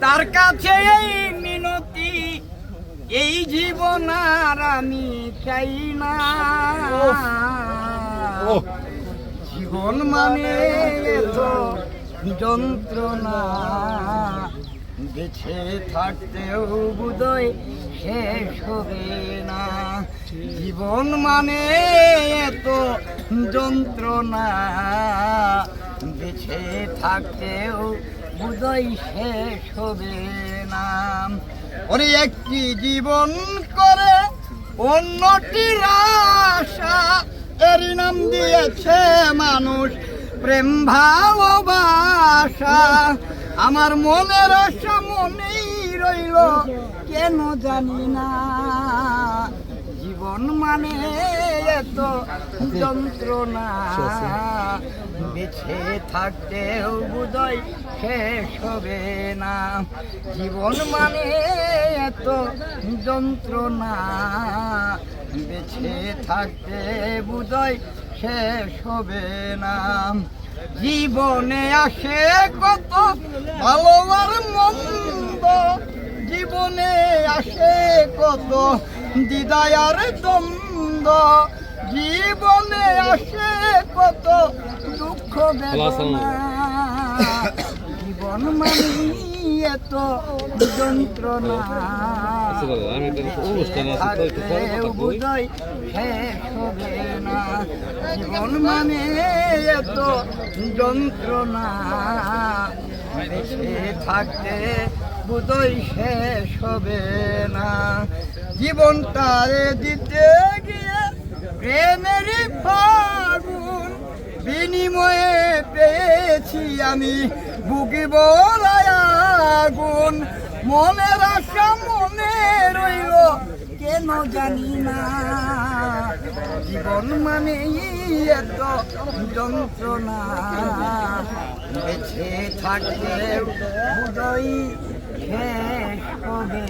তার কাছে এই মিনতি এই জীবন আর আমি চাই না। জীবন মানে তো যন্ত্রণা। বেছে থাকতেও বোধই শেষ হবে না। জীবন মানে তো যন্ত্রণা। বেছে থাকতেও বোধই শেষ হবে না। ওরে একটি জীবন করে অন্যটির আশা, এরই নাম দিয়েছে মানুষ, প্রেম ভালোবাসা আমার মনের আশা মনেই রইল, কেন জানি না। জীবন মানে এত যন্ত্রণা। বেছে থাকতেও বোধই শেষ হবে না। জীবন মানে এত যন্ত্রণা। বেছে থাকতে বোধই শেষ হবে না। জীবনে আসে কত ভালোবার মন্দ। জীবনে আসে কত দিদায়ার দ্বন্দ্ব। জীবনে আসে কত দুঃখ বেদনা। জীবন মানি এত যন্ত্রণা। বোধহয় শেষ হবে না জীবন মানে এত যন্ত্রণা। থাকতে বোধহয় শেষ হবে না জীবনটারে দিতে গিয়ে প্রেমেরই ফাগুন বিনিময়ে পেয়েছি আমি বুকি আগুন। মনের আশা মনে রইল, কেন জানি না। জীবন মানে এত যন্ত্রণা। বেছে থাকতে বুঝই শেষ হবে